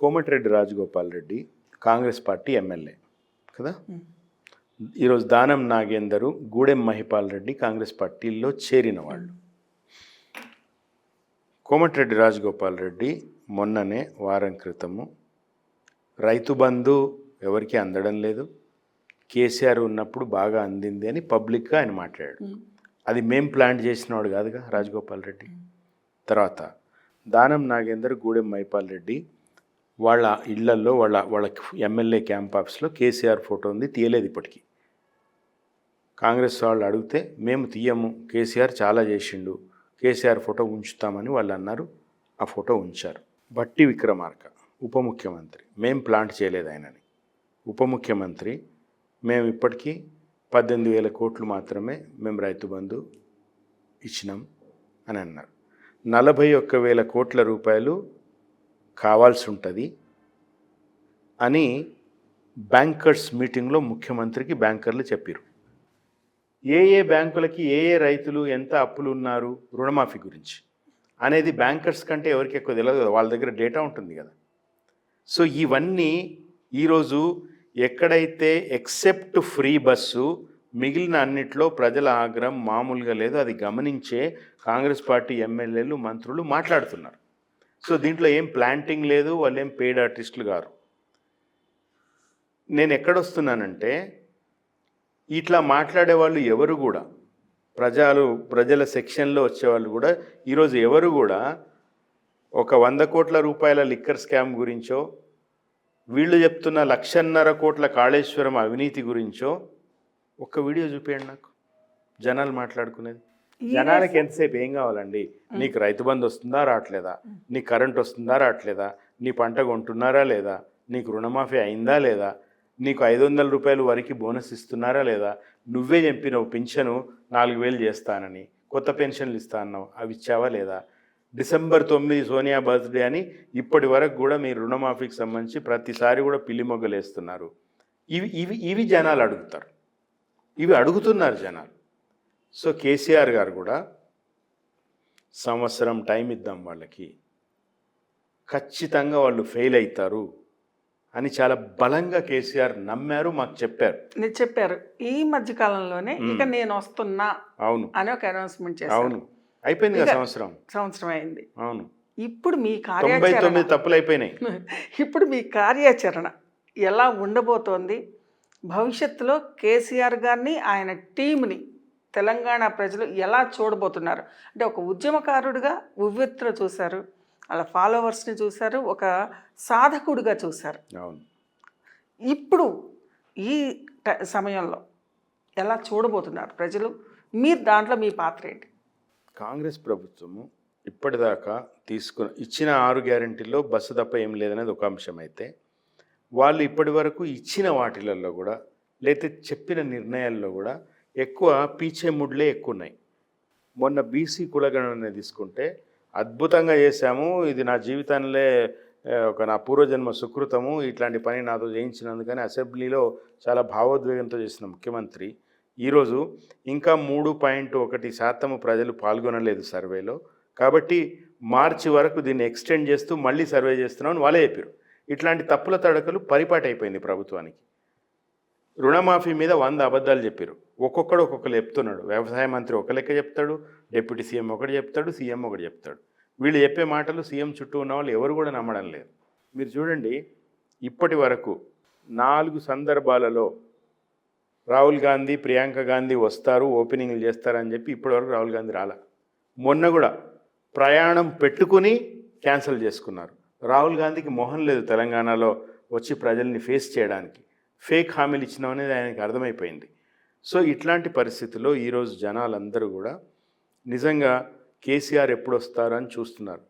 Komatireddy Rajagopal Reddy Congress party MLA కదా? ఈరోజు దానం నాగేందరు గూడెం మహిపాల్ రెడ్డి కాంగ్రెస్ పార్టీలో చేరిన వాళ్ళు కోమటిరెడ్డి రాజగోపాల్ రెడ్డి మొన్ననే వారం క్రితము రైతు బంధు ఎవరికి అందడం లేదు కేసీఆర్ ఉన్నప్పుడు బాగా అందింది అని పబ్లిక్గా ఆయన మాట్లాడాడు. అది మేం ప్లాన్ చేసినవాడు కాదుగా రాజగోపాల్ రెడ్డి? తర్వాత దానం నాగేందర్ గూడెం మైపాల్ రెడ్డి వాళ్ళ ఇళ్ళల్లో వాళ్ళ వాళ్ళ ఎమ్మెల్యే క్యాంప్ ఆఫీస్లో కేసీఆర్ ఫోటో ఉంది తీయలేదు ఇప్పటికీ. కాంగ్రెస్ వాళ్ళు అడిగితే మేము తీయము కేసీఆర్ చాలా చేసిండు కేసీఆర్ ఫోటో ఉంచుతామని వాళ్ళు అన్నారు ఆ ఫోటో ఉంచారు. బట్టి విక్రమార్క ఉప ముఖ్యమంత్రి మేం ప్లాంట్ చేయలేదు ఆయనని. ఉప ముఖ్యమంత్రి మేము ఇప్పటికీ పద్దెనిమిది వేల కోట్లు మాత్రమే మేము రైతు బంధు ఇచ్చినాం అని అన్నారు. నలభై ఒక్క వేల కోట్ల రూపాయలు కావాల్సి ఉంటుంది అని బ్యాంకర్స్ మీటింగ్లో ముఖ్యమంత్రికి బ్యాంకర్లు చెప్పారు ఏ ఏ బ్యాంకులకి ఏ ఏ రైతులు ఎంత అప్పులు ఉన్నారు రుణమాఫీ గురించి అనేది బ్యాంకర్స్ కంటే ఎవరికి ఎక్కువ తెలియదు కదా వాళ్ళ దగ్గర డేటా ఉంటుంది కదా. సో ఇవన్నీ ఈరోజు ఎక్కడైతే ఎక్సెప్ట్ ఫ్రీ బస్సు మిగిలిన అన్నిట్లో ప్రజల ఆగ్రహం మామూలుగా లేదు అది గమనించే కాంగ్రెస్ పార్టీ ఎమ్మెల్యేలు మంత్రులు మాట్లాడుతున్నారు. సో దీంట్లో ఏం ప్లాంటింగ్ లేదు వాళ్ళు ఏం పెయిడ్ ఆర్టిస్టులు గారు నేను ఎక్కడొస్తున్నానంటే ఇట్లా మాట్లాడే వాళ్ళు ఎవరు కూడా ప్రజలు ప్రజల సెక్షన్లో వచ్చేవాళ్ళు కూడా ఈరోజు ఎవరు కూడా ఒక వంద కోట్ల రూపాయల లిక్కర్ స్కామ్ గురించో వీళ్ళు చెప్తున్న లక్షన్నర కోట్ల కాళేశ్వరం అవినీతి గురించో ఒక్క వీడియో చూపించండి నాకు. జనాలు మాట్లాడుకునేది. జనాలకి ఎంతసేపు ఏం కావాలండి? నీకు రైతు బంధు వస్తుందా రావట్లేదా? నీకు కరెంట్ వస్తుందా రావట్లేదా? నీ పంట కొంటున్నారా లేదా? నీకు రుణమాఫీ అయిందా లేదా? నీకు ఐదు వందల రూపాయలు వరకు బోనస్ ఇస్తున్నారా లేదా? నువ్వే చెప్పినావు పింఛను నాలుగు వేలు చేస్తానని కొత్త పెన్షన్లు ఇస్తా అన్నావు అవి ఇచ్చావా లేదా? డిసెంబర్ తొమ్మిది సోనియా బర్త్డే అని ఇప్పటి వరకు కూడా మీరు రుణమాఫీకి సంబంధించి ప్రతిసారి కూడా పిల్లి మొగ్గలు వేస్తున్నారు ఇవి ఇవి ఇవి జనాలు అడుగుతారు. ఇవి అడుగుతున్నారు జనాలు. సో కేసీఆర్ గారు కూడా సంవత్సరం టైం ఇద్దాం వాళ్ళకి. ఖచ్చితంగా వాళ్ళు ఫెయిల్ అవుతారు అని చాలా బలంగా కేసీఆర్ నమ్మారు మాకు చెప్పారు. మీరు చెప్పారు. ఈ మధ్య కాలంలోనే ఇక నేను వస్తున్నా అవును. అని ఒక అనౌన్స్మెంట్ చేశారు. అవును. అయిపోయింది కదా సంవత్సరం? సంవత్సరం అయింది. అవును. ఇప్పుడు మీ కార్యాచరణ తప్పులు అయిపోయినాయి. ఇప్పుడు మీ కార్యాచరణ ఎలా ఉండబోతోంది? భవిష్యత్తులో కేసీఆర్ గారిని ఆయన టీంని తెలంగాణ ప్రజలు ఎలా చూడబోతున్నారు? అంటే ఒక ఉద్యమకారుడిగా ఉవ్వెత్తున చూశారు వాళ్ళ ఫాలోవర్స్ని చూశారు ఒక సాధకుడిగా చూశారు. అవును. ఇప్పుడు ఈ ట- సమయంలో ఎలా చూడబోతున్నారు ప్రజలు? మీరు దాంట్లో మీ పాత్ర ఏంటి? కాంగ్రెస్ ప్రభుత్వము ఇప్పటిదాకా తీసుకున్న ఇచ్చిన ఆరు గ్యారంటీల్లో బస్సు తప్ప ఏం లేదనేది ఒక అంశం అయితే వాళ్ళు ఇప్పటి వరకు ఇచ్చిన వాటిలలో కూడా లేకపోతే చెప్పిన నిర్ణయాల్లో కూడా ఎక్కువ పీచే ముడ్లే ఎక్కువ ఉన్నాయి మొన్న బీసీ కులగణన తీసుకుంటే అద్భుతంగా చేశాము. ఇది నా జీవితంలో ఒక నా పూర్వజన్మ సుకృతము. ఇట్లాంటి పని నాతో చేయించినందుకని అసెంబ్లీలో చాలా భావోద్వేగంతో చేసిన ముఖ్యమంత్రి. ఈరోజు ఇంకా మూడు పాయింట్ ఒకటి శాతము ప్రజలు పాల్గొనలేదు సర్వేలో. కాబట్టి మార్చి వరకు దీన్ని ఎక్స్టెండ్ చేస్తూ మళ్ళీ సర్వే చేస్తున్నామని వాళ్ళే చెప్పారు. ఇట్లాంటి తప్పుల తడకలు పరిపాటైపోయింది ప్రభుత్వానికి. రుణమాఫీ మీద వంద అబద్ధాలు చెప్పారు. ఒక్కొక్కడు ఒక్కొక్కరు చెప్తున్నాడు. వ్యవసాయ మంత్రి ఒక లెక్క చెప్తాడు డిప్యూటీ సీఎం ఒకటి చెప్తాడు సీఎం ఒకటి చెప్తాడు. వీళ్ళు చెప్పే మాటలు సీఎం చుట్టూ ఉన్న వాళ్ళు ఎవరు కూడా నమ్మడం లేదు. మీరు చూడండి ఇప్పటి వరకు నాలుగు సందర్భాలలో రాహుల్ గాంధీ ప్రియాంక గాంధీ వస్తారు ఓపెనింగ్లు చేస్తారని చెప్పి ఇప్పటివరకు రాహుల్ గాంధీ రాలా. మొన్న కూడా ప్రయాణం పెట్టుకుని క్యాన్సిల్ చేసుకున్నారు. రాహుల్ గాంధీకి మొహం లేదు తెలంగాణలో వచ్చి ప్రజల్ని ఫేస్ చేయడానికి. ఫేక్ హామీలు ఇచ్చినామనేది ఆయనకి అర్థమైపోయింది. సో ఇట్లాంటి పరిస్థితుల్లో ఈరోజు జనాలందరూ కూడా నిజంగా కేసీఆర్ ఎప్పుడు వస్తారని చూస్తున్నారు.